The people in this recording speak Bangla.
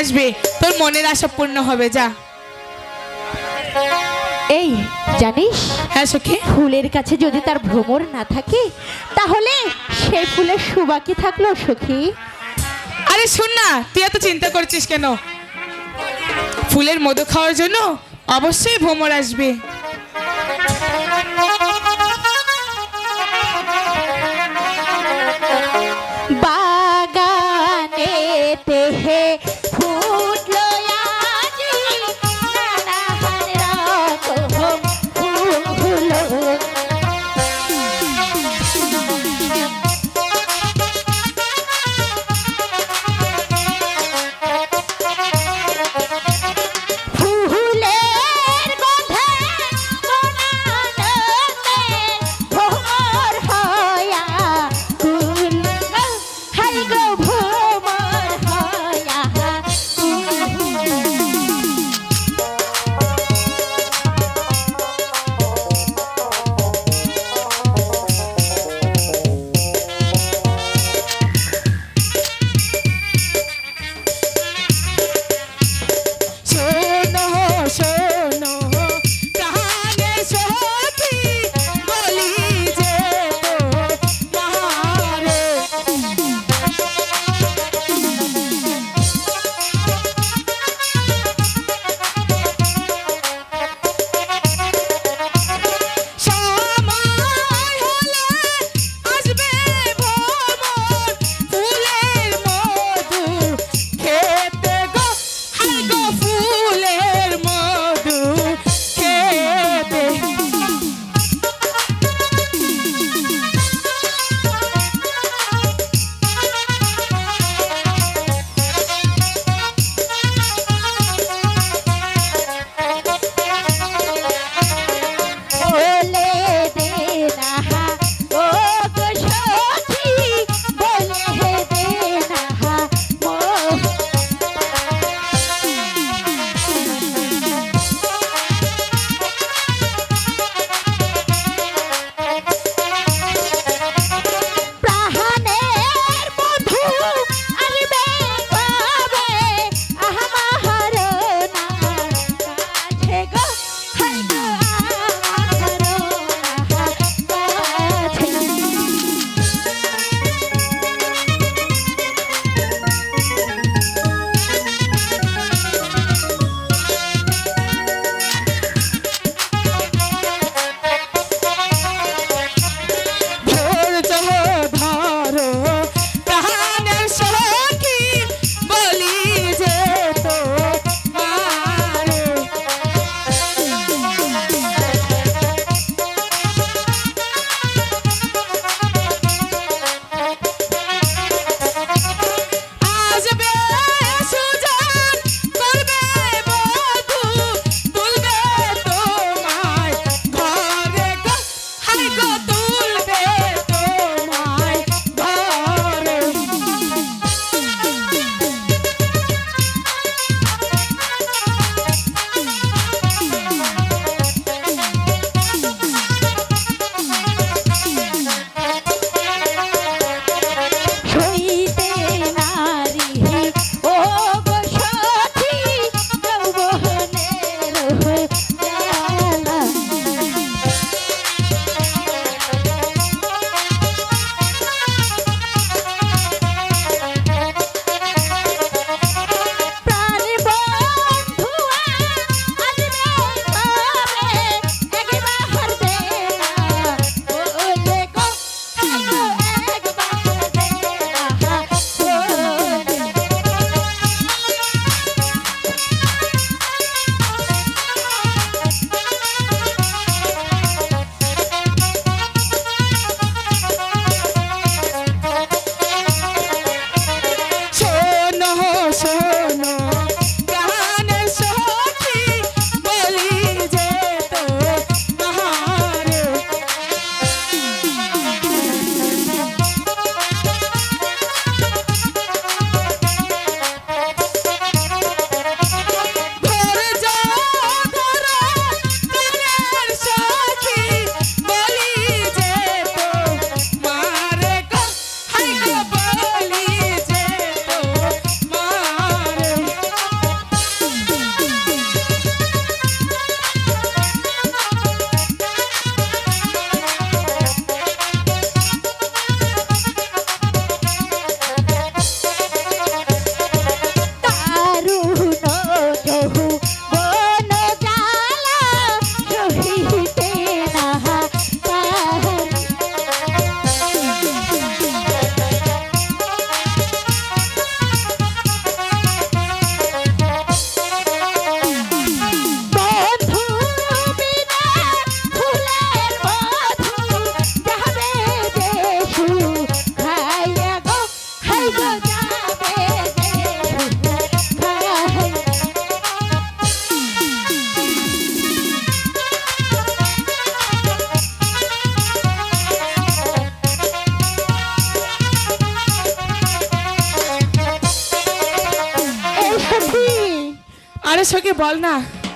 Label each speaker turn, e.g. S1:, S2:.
S1: আসবে। তোর মনের আশা পূর্ণ হবে যা।
S2: এই জানিস?
S1: হ্যাঁ সখী।
S2: ফুলের কাছে যদি তার ভ্রমর না থাকে তাহলে সেই ফুলের সুবাকি থাকল সখী।
S1: আরে শোন না তুই এত চিন্তা করছিস কেন? ফুলের মধু খাওয়ার জন্য অবশ্যই ভ্রমর আসবে। আরে সখী বল না